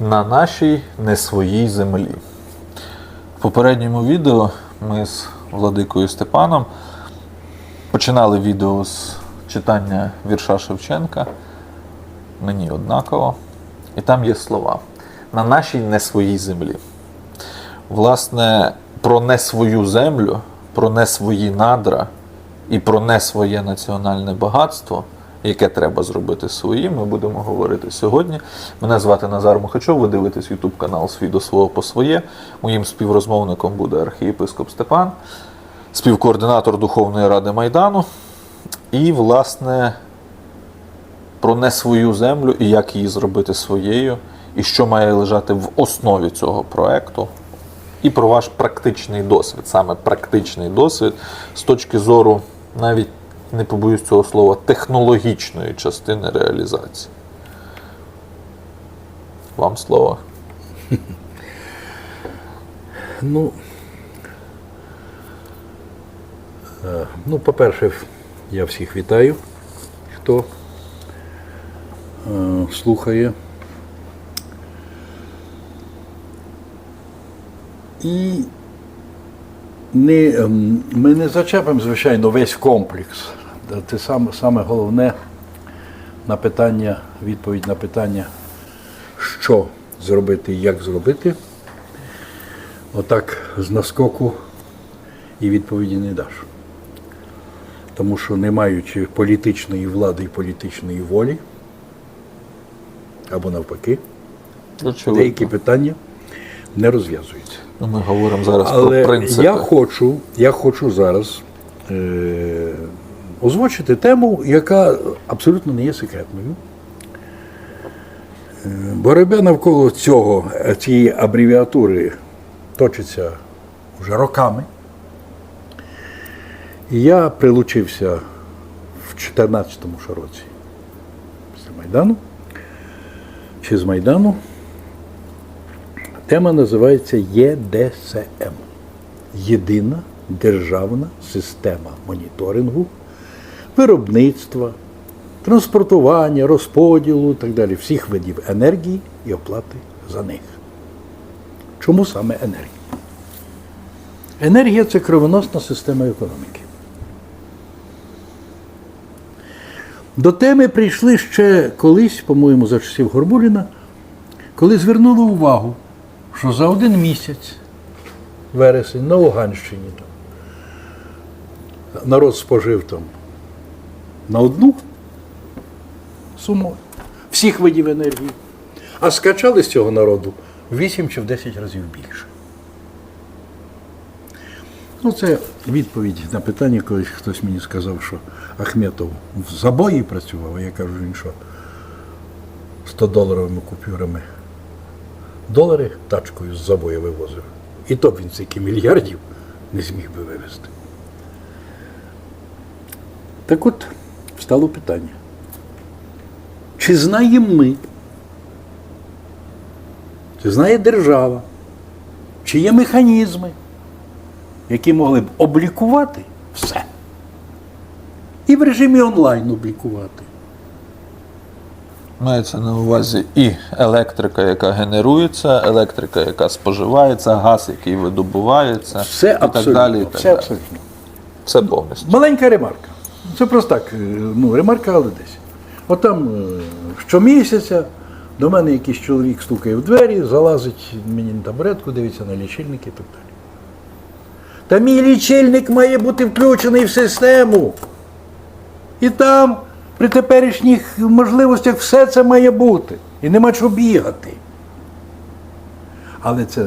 на нашій не своїй землі. В попередньому відео ми з Владикою Степаном починали відео з читання вірша Шевченка. Мені однаково. І там є слова. На нашій не своїй землі. Власне, про не свою землю, про не свої надра і про не своє національне багатство, яке треба зробити своїм, ми будемо говорити сьогодні. Мене звати Назар Мухачов, ви дивитесь YouTube канал Свій до свого по своє. Моїм співрозмовником буде архієпископ Степан, співкоординатор Духовної Ради Майдану. І, власне, про не свою землю і як її зробити своєю, і що має лежати в основі цього проекту, і про ваш практичний досвід, саме практичний досвід з точки зору, навіть не побоюсь цього слова, технологічної частини реалізації. Вам слово. Ну, е, ну, по-перше, я всіх вітаю, хто е, слухає. І не, ем, ми не зачепимо, звичайно, весь комплекс. Це саме, саме головне на питання, відповідь на питання, що зробити і як зробити. Отак з наскоку і відповіді не даш. Тому що не маючи політичної влади і політичної волі, або навпаки, Очевидно. деякі питання не розв'язуються. Ну, Ми говоримо зараз Але про принципи. я хочу, я хочу зараз е- озвучити тему, яка абсолютно не є секретною. Е, Боротьба навколо цього, е, цієї абревіатури точиться вже роками. Я прилучився в 14-му році після Майдану чи з Майдану. Тема називається ЄДСМ. Єдина державна система моніторингу, виробництва, транспортування, розподілу і так далі, всіх видів енергії і оплати за них. Чому саме енергія? Енергія це кровоносна система економіки. До теми прийшли ще колись, по-моєму, за часів Горбуліна, коли звернули увагу, що за один місяць, вересень, на Луганщині, народ спожив там на одну суму всіх видів енергії, а скачали з цього народу в 8 чи в 10 разів більше. Ну, це відповідь на питання, коли хтось мені сказав, що Ахметов в забої працював, а я кажу, він що 100 доларовими купюрами долари тачкою з забою вивозив. І то б він стільки мільярдів не зміг би вивезти. Так от стало питання. Чи знаємо ми, чи знає держава, чи є механізми, які могли б облікувати все. І в режимі онлайн облікувати. Мається на увазі і електрика, яка генерується, електрика, яка споживається, газ, який видобувається, Все і так далі. І так все далі. абсолютно. Все повністю. Маленька ремарка. Це просто так, е, ну, ремарка, але десь. От там е, щомісяця до мене якийсь чоловік стукає в двері, залазить мені на табуретку, дивиться на лічильник і так далі. Та мій лічильник має бути включений в систему. І там, при теперішніх можливостях, все це має бути. І нема чого бігати. Але це.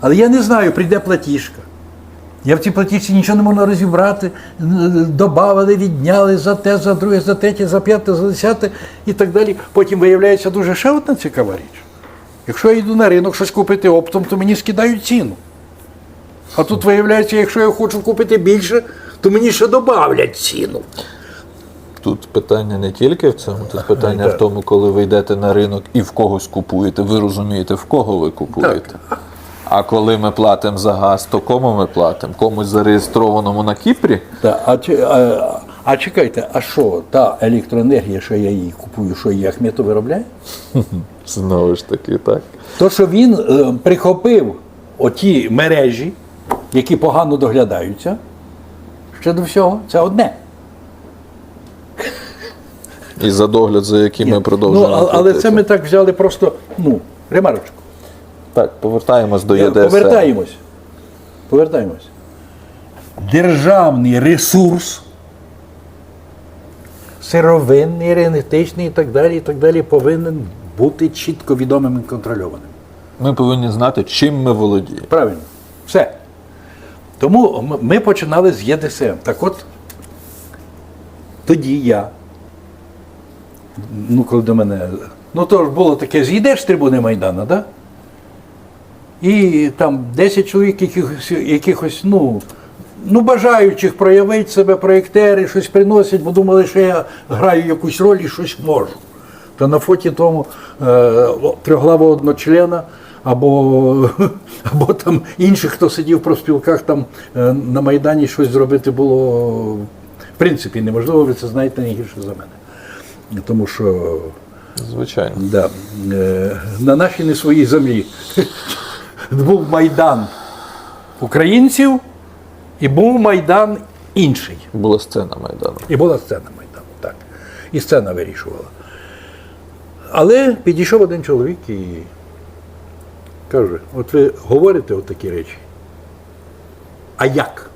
Але я не знаю, прийде платіжка. Я в цій платіжці нічого не можна розібрати, додали, відняли за те, за друге, за третє, за п'яте, за десяте і так далі. Потім виявляється дуже ще одна цікава річ. Якщо я йду на ринок щось купити оптом, то мені скидають ціну. А тут виявляється, якщо я хочу купити більше, то мені ще додавлять ціну. Тут питання не тільки в цьому, тут питання в тому, коли ви йдете на ринок і в когось купуєте, ви розумієте, в кого ви купуєте. А коли ми платимо за газ, то кому ми платимо? Комусь зареєстрованому на Кіпрі? Та, а, а, А чекайте, а що та електроенергія, що я її купую, що її Ахметов виробляє? Знову ж таки, так. То, що він е, прихопив оті мережі, які погано доглядаються, ще до всього, це одне. І за догляд, за яким ми ну, продовжуємо. а- але платити. це ми так взяли просто, ну, ремарочку. Так, повертаємось до ЄДС. Повертаємось. Повертаємось. Державний ресурс, сировинний, енергетичний і так далі, і так далі, повинен бути чітко відомим і контрольованим. Ми повинні знати, чим ми володіємо. Правильно. Все. Тому ми починали з ЄДСМ. Так от, тоді я, ну, коли до мене. Ну, то ж було таке, зійдеш з трибуни Майдану, да? І там 10 чоловік, якихось, якихось ну, ну, бажаючих проявити себе, проєктери, щось приносять, бо думали, що я граю якусь роль і щось можу. То на фоті тому е, трьохглавого одночлена або, або там інших, хто сидів в профспілках там е, на Майдані щось зробити було в принципі неможливо, ви це знаєте не гірше за мене. Тому що Звичайно. Да. Е, На нашій не своїй землі був майдан українців і був майдан інший. Була сцена Майдану. І була сцена майдану, так. І сцена вирішувала. Але підійшов один чоловік і каже: от ви говорите от такі речі. А як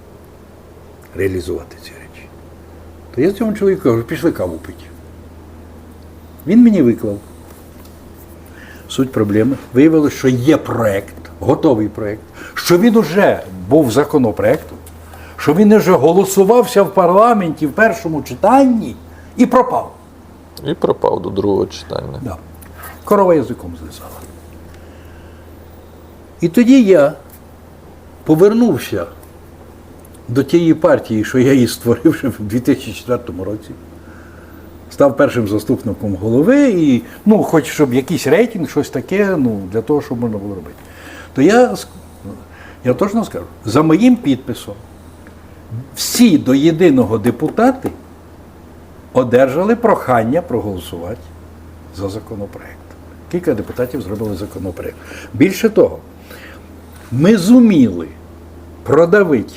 реалізувати ці речі? То я цьому чоловіку кажу, пішли каву пити. Він мені виклав. Суть проблеми. Виявилося, що є проект, готовий проект, що він уже був законопроектом, що він вже голосувався в парламенті в першому читанні і пропав. І пропав до другого читання. Да. Корова язиком злизала. І тоді я повернувся до тієї партії, що я її створив ще в 2004 році. Став першим заступником голови і, ну, хоч щоб якийсь рейтинг, щось таке, ну, для того, щоб можна було робити. То я, я точно скажу, за моїм підписом всі до єдиного депутати одержали прохання проголосувати за законопроект. Кілька депутатів зробили законопроект. Більше того, ми зуміли продавити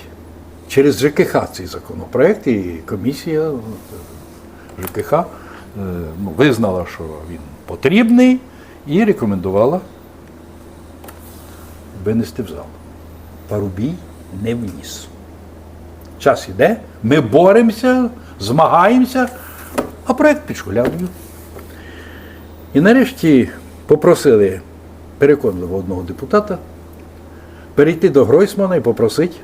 через ЖКХ цей законопроект, і комісія е, ЖКХ е, ну, визнала, що він потрібний, і рекомендувала винести в зал. Парубій не вніс. Час іде, ми боремося, змагаємося, а проект під. І нарешті попросили переконливо одного депутата перейти до Гройсмана і попросити,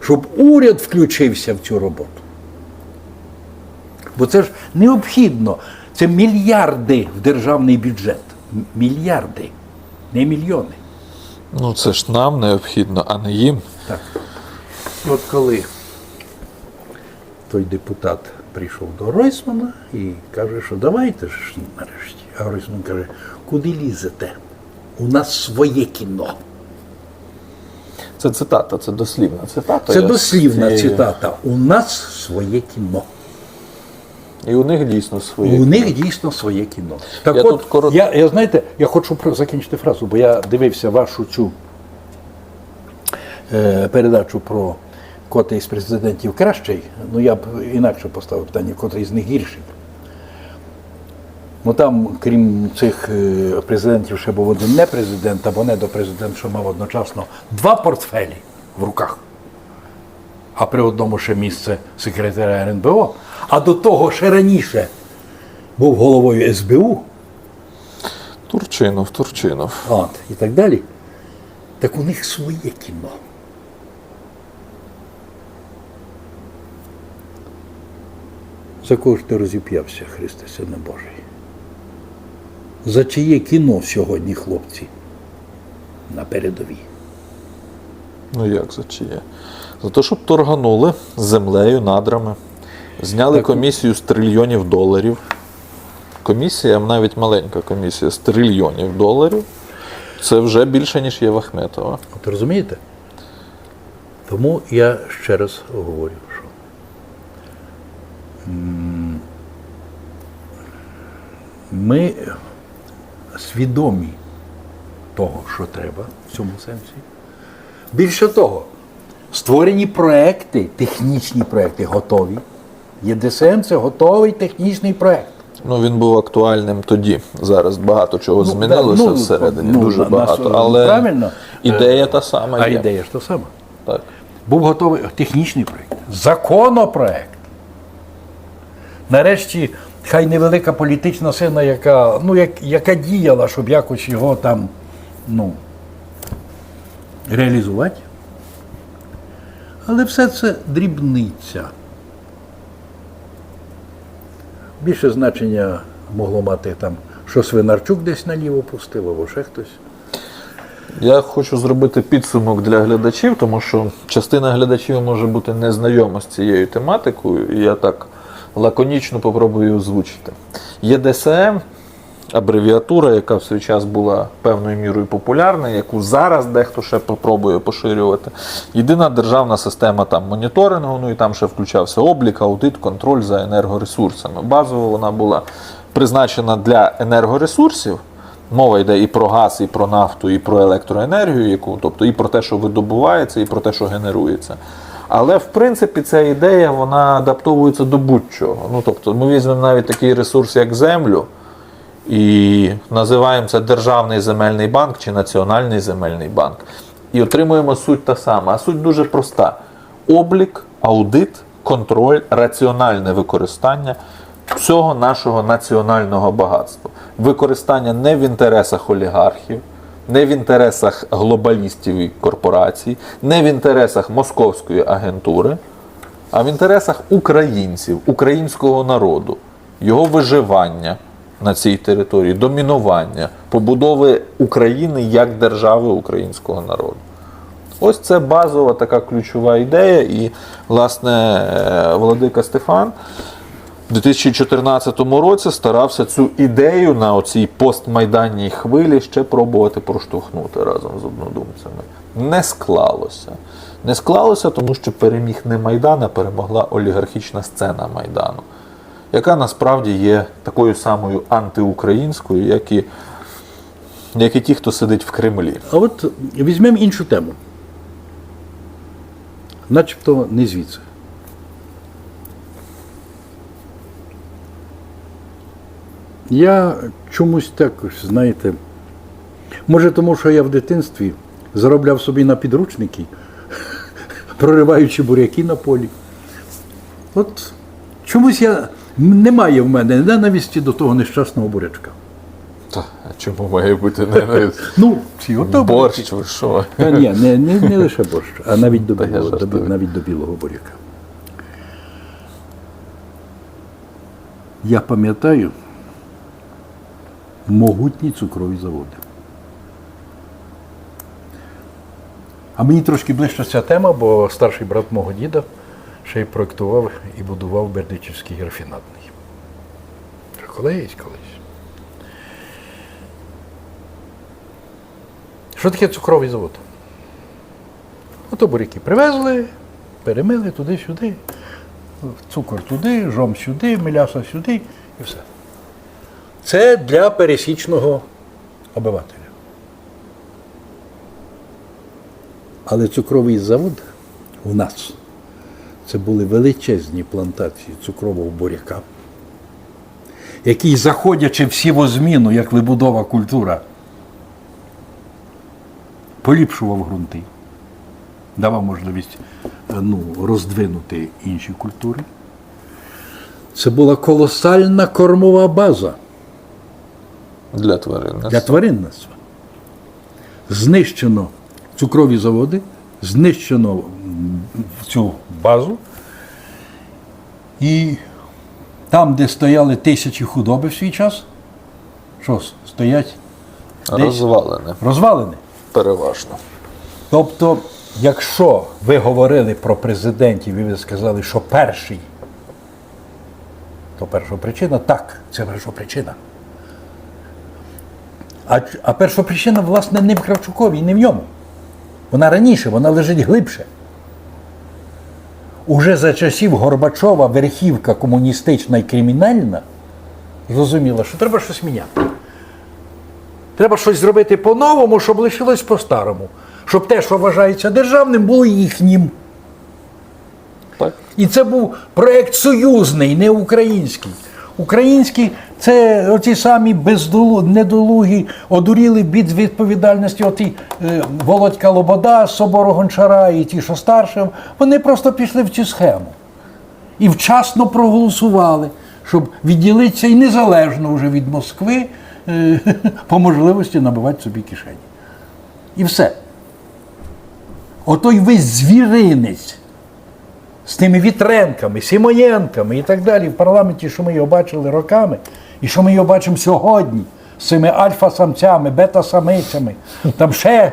щоб уряд включився в цю роботу. Бо це ж необхідно. Це мільярди в державний бюджет. Мільярди, не мільйони. Ну це ж нам необхідно, а не їм. Так. От коли той депутат прийшов до Гройсмана і каже, що давайте ж нарешті. А Гройсман каже, куди лізете? У нас своє кіно. Це цитата, це дослівна цитата. Це дослівна цитата. У нас своє кіно. І у них дійсно свої. У них дійсно своє кіно. Так Я от, тут корот- я, я знаєте, я хочу закінчити фразу, бо я дивився вашу цю е, передачу про котрий з президентів кращий. Ну я б інакше поставив питання, котрий з них гірший. Ну там, крім цих е, президентів, ще був один не президент, або не до президент, що мав одночасно два портфелі в руках. А при одному ще місце секретаря РНБО. А до того ще раніше був головою СБУ Турчинов, Турчинов. от, і так далі. Так у них своє кіно. За кого ж ти розіп'явся, Христе, Сине Божий? За чиє кіно сьогодні, хлопці? На передовій. Ну як за чиє? За те, щоб торганули землею, надрами, зняли комісію з трильйонів доларів. Комісія, навіть маленька комісія з трильйонів доларів. Це вже більше, ніж є в Ахметова. От розумієте? Тому я ще раз говорю, що ми свідомі того, що треба в цьому сенсі. Більше того, створені проекти, технічні проекти готові. ЄДСМ це готовий технічний проект. Ну, він був актуальним тоді. Зараз багато чого Ну, змінилося ну, всередині, ну, дуже багато. на- Але правильно. ідея та сама А є. ідея ж та сама. Так. Був готовий технічний проєкт, законопроект. Нарешті, хай невелика політична сила, яка, ну, як, яка діяла, щоб якось його там ну, реалізувати. Але все це дрібниця. Більше значення могло мати там, що Свинарчук десь наліво пустив, або ще хтось. Я хочу зробити підсумок для глядачів, тому що частина глядачів може бути незнайома з цією тематикою, і я так лаконічно попробую озвучити. ЄДСМ абревіатура, яка в свій час була певною мірою популярна, яку зараз дехто ще попробує поширювати. Єдина державна система там моніторингу, ну і там ще включався облік, аудит, контроль за енергоресурсами. Базово вона була призначена для енергоресурсів. Мова йде і про газ, і про нафту, і про електроенергію, яку, тобто і про те, що видобувається, і про те, що генерується. Але в принципі ця ідея вона адаптовується до будь-чого. Ну тобто, ми візьмемо навіть такий ресурс, як землю, і називаємо це Державний земельний банк чи Національний земельний банк. І отримуємо суть та сама. А суть дуже проста: облік, аудит, контроль, раціональне використання всього нашого національного багатства. Використання не в інтересах олігархів, не в інтересах глобалістів і корпорацій, не в інтересах московської агентури, а в інтересах українців, українського народу, його виживання на цій території, домінування, побудови України як держави українського народу. Ось це базова така ключова ідея. І, власне, е, Владика Стефан у 2014 році старався цю ідею на оцій постмайданній хвилі ще пробувати проштовхнути разом з однодумцями. Не склалося. Не склалося, тому що переміг не Майдан, а перемогла олігархічна сцена Майдану, яка насправді є такою самою антиукраїнською, як і, як і ті, хто сидить в Кремлі. А от візьмемо іншу тему. Начебто не звідси. Я чомусь так, знаєте, може тому, що я в дитинстві заробляв собі на підручники, прориваючи буряки на полі. От чомусь я немає в мене ненависті до того нещасного бурячка. Та, а чому має бути не Ну, всі ото борщ, ви що? Та ні, не, не, не лише борщ, а навіть до Та я білого, до, жартую. навіть до білого буряка. Я пам'ятаю могутні цукрові заводи. А мені трошки ближче ця тема, бо старший брат мого діда ще й проєктував і будував Бердичівський рафінатний. Колись, колись. Що таке цукровий завод? Ото буряки привезли, перемили туди-сюди, цукор туди, жом сюди, меляса сюди і все. Це для пересічного обивателя. Але цукровий завод у нас це були величезні плантації цукрового буряка, який, заходячи в сівозміну, як вибудова культура, поліпшував ґрунти, давав можливість е, ну, роздвинути інші культури. Це була колосальна кормова база Для тварин. для тваринництва. Знищено цукрові заводи, знищено цю базу. І там, де стояли тисячі худоби в свій час, що стоять десь Розвалене, розвалини. переважно. Тобто, якщо ви говорили про президентів і ви сказали, що перший, то перша причина, так, це перша причина. А, а перша причина, власне, не в Кравчукові і не в ньому. Вона раніше, вона лежить глибше. Уже за часів Горбачова верхівка комуністична і кримінальна зрозуміла, що треба щось міняти. Треба щось зробити по-новому, щоб лишилось по-старому. Щоб те, що вважається державним, було їхнім. Так? І це був проєкт союзний, не український. Український це оті самі бездолу, недолугі, одуріли від відповідальності. Оті е, Володька Лобода, Собору Гончара і ті, що старше, вони просто пішли в цю схему. І вчасно проголосували, щоб відділитися і незалежно вже від Москви е, по можливості набивати собі кишені. І все. Отой весь звіринець з тими Вітренками, Симоєнками і так далі в парламенті, що ми його бачили роками, і що ми його бачимо сьогодні з цими альфа-самцями, бета-самицями, там ще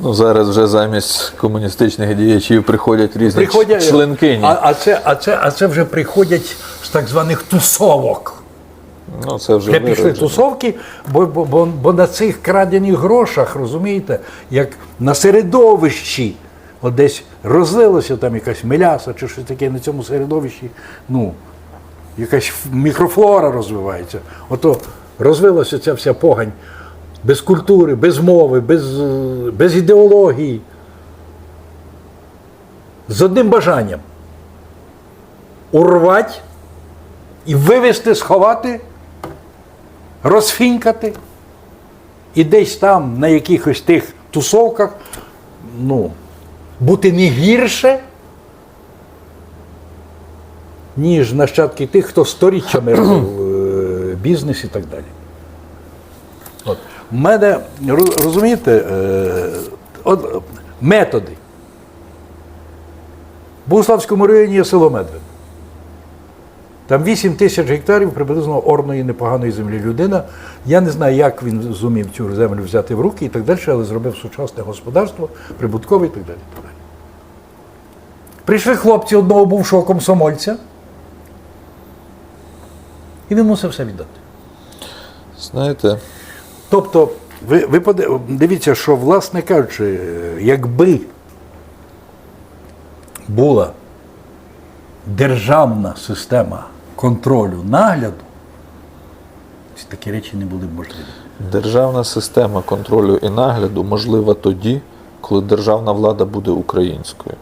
Ну, зараз вже замість комуністичних діячів приходять різні приходять. членкині. А, а, це, а, це, а це вже приходять з так званих тусовок. Ну, це вже Вже пішли тусовки, бо, бо, бо, бо на цих крадених грошах, розумієте, як на середовищі, от десь розлилося там якась меляса чи щось таке на цьому середовищі, ну, якась мікрофлора розвивається. Ото розвилася ця вся погань без культури, без мови, без, без ідеології. З одним бажанням урвати і вивести, сховати розфінькати і десь там на якихось тих тусовках ну, бути не гірше, ніж нащадки тих, хто сторіччями робив е, бізнес і так далі. От. Мене, розумієте, е, от, методи. В Богуславському районі є село Медвин. Там 8 тисяч гектарів приблизно орної непоганої землі людина. Я не знаю, як він зумів цю землю взяти в руки і так далі, але зробив сучасне господарство, прибуткове і так далі. Прийшли хлопці одного бувшого комсомольця, і він мусив все віддати. Знаєте, Тобто, ви, ви поди- дивіться, що, власне кажучи, якби була державна система контролю нагляду, ці такі речі не були б можливі. державна система контролю і нагляду можлива тоді, коли державна влада буде українською.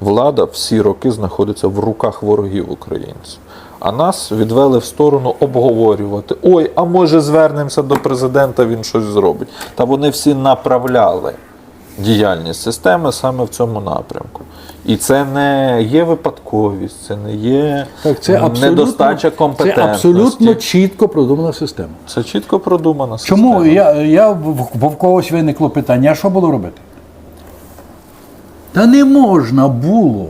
Влада всі роки знаходиться в руках ворогів українців. А нас відвели в сторону обговорювати: ой, а може звернемося до президента, він щось зробить. Та вони всі направляли діяльність системи саме в цьому напрямку. І це не є випадковість, це не є недостача компетентності. Це абсолютно чітко продумана система. Це чітко продумана Чому система. я, я в, в когось виникло питання, а що було робити? Та не можна було.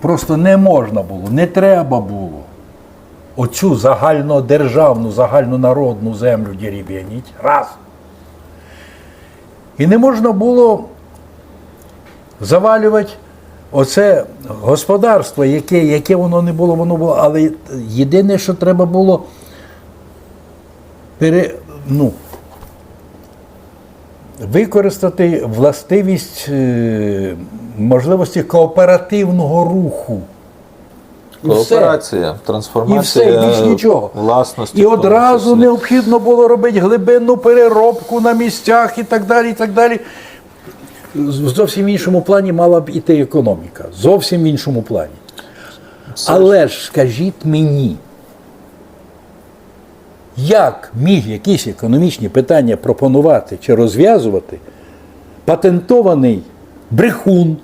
Просто не можна було, не треба було. Оцю загальнодержавну, загальнонародну землю діріб'яніть. Раз. І не можна було завалювати оце господарство, яке, яке воно не було, воно було. Але єдине, що треба було пере, ну, використати властивість е, можливості кооперативного руху. І все. Кооперація, І трансформація все, і більш нічого. власності. І одразу необхідно було робити глибинну переробку на місцях і так далі. і так далі. В зовсім іншому плані мала б іти економіка. Зовсім в іншому плані. Але ж скажіть мені, як міг якісь економічні питання пропонувати чи розв'язувати патентований брехун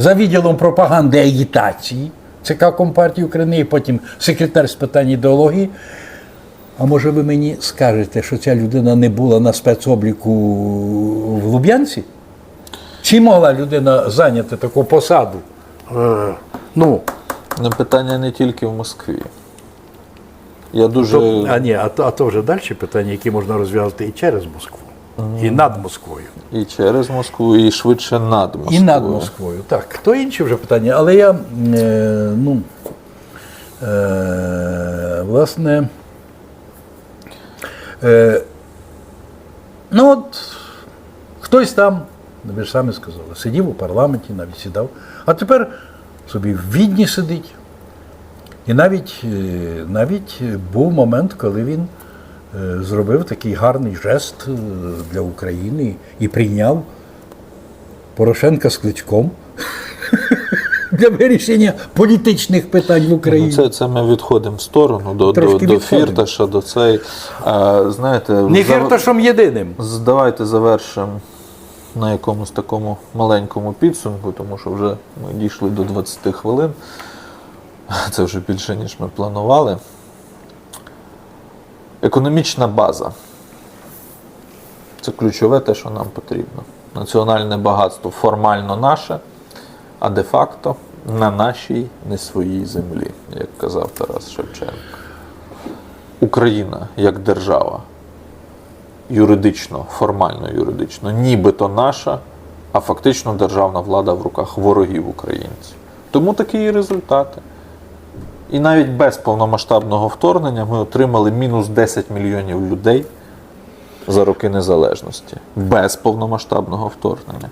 за відділом пропаганди і агітації ЦК Компартії України і потім секретар з питань ідеології. А може ви мені скажете, що ця людина не була на спецобліку в Луб'янці? Чи могла людина зайняти таку посаду? Е, ну, Ну, питання не тільки в Москві. Я дуже. то, а ні, а а то вже далі питання, які можна розв'язати і через Москву, і над Москвою. І через Москву, і швидше над Москвою. І над Москвою. Так, то інші вже питання. Але я, е, ну, е, власне, е, ну от хтось там ви ж самі сказали, сидів у парламенті, навіть сідав, а тепер собі в Відні сидить. І навіть, е, навіть був момент, коли він зробив такий гарний жест е, для України і прийняв Порошенка з кличком для вирішення політичних питань в Ну, Україні. це, це ми відходимо в сторону до, до, Трошки до фірташа, до цей. А, знаєте, Не зав- фірташом єдиним. Давайте завершимо на якомусь такому маленькому підсумку, тому що вже ми дійшли до 20 хвилин. Це вже більше, ніж ми планували. Економічна база. Це ключове те, що нам потрібно. Національне багатство формально наше, а де-факто на нашій не своїй землі, як казав Тарас Шевченко. Україна як держава юридично, формально юридично, нібито наша, а фактично державна влада в руках ворогів українців. Тому такі і результати. І навіть без повномасштабного вторгнення ми отримали мінус 10 мільйонів людей за роки незалежності. Без повномасштабного вторгнення.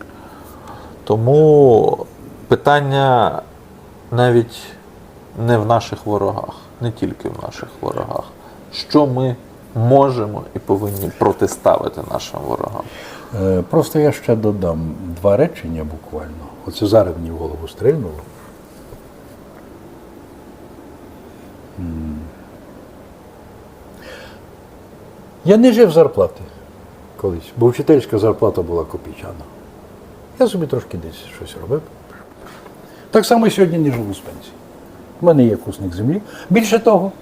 Тому питання навіть не в наших ворогах, не тільки в наших ворогах. Що ми можемо і повинні протиставити нашим ворогам? Е, Просто я ще додам два речення буквально. Оце зараз мені в голову стрельнуло. Я не жив зарплати колись, бо вчительська зарплата була копійчана. Я собі трошки десь щось робив. Так само сьогодні не живу з пенсії. У мене є кусник землі. Більше того,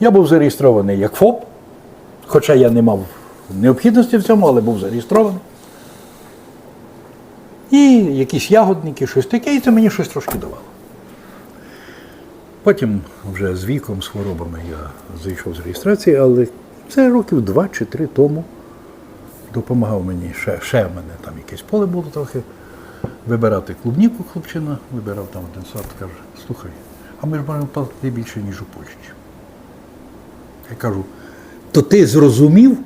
я був зареєстрований як ФОП, хоча я не мав необхідності в цьому, але був зареєстрований. І якісь ягодники, щось таке, і це мені щось трошки давало. Потім вже з віком, з хворобами я зайшов з реєстрації, але це років два чи три тому допомагав мені, ще, ще в мене там якесь поле було трохи. Вибирати клубніку хлопчина, вибирав там один сад, каже, слухай, а ми ж маємо платити більше, ніж у Польщі. Я кажу, то ти зрозумів?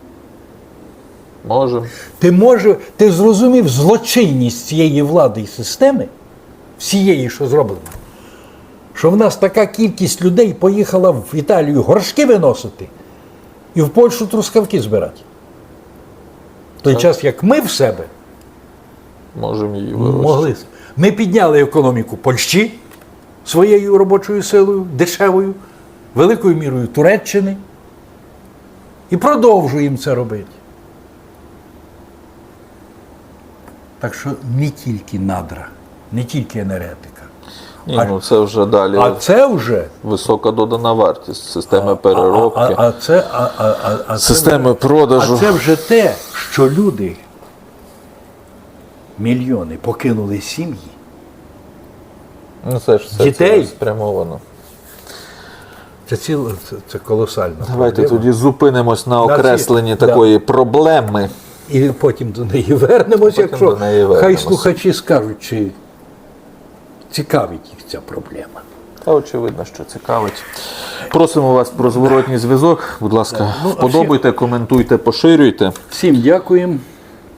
Можемо. Ти може, ти зрозумів злочинність цієї влади і системи, всієї, що зроблено, що в нас така кількість людей поїхала в Італію горшки виносити і в Польщу трускавки збирати. В той час, як ми в себе Можемо її могли. Ми підняли економіку Польщі своєю робочою силою, дешевою, великою мірою Туреччини і продовжуємо це робити. Так що не тільки надра, не тільки енергетика. Ні, ну це вже далі А це вже висока додана вартість системи а, переробки, а, а, це, а, а, а, а це системи вже- продажу. А це вже те, що люди, мільйони покинули сім'ї. Ну, це ж все Дітей. спрямовано. Це ціло, це, це колосально. Давайте тоді зупинимось на окресленні да. такої проблеми. І потім до неї вернемось, Потім якщо до неї хай слухачі скажуть, чи цікавить їх ця проблема. Та очевидно, що цікавить. Просимо вас про зворотній зв'язок. Будь ласка, Ну, вподобайте, вподобайте, коментуйте, поширюйте. Всім дякуємо.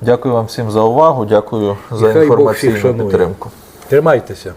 Дякую вам всім за увагу. Дякую за Нехай інформаційну підтримку. Тримайтеся.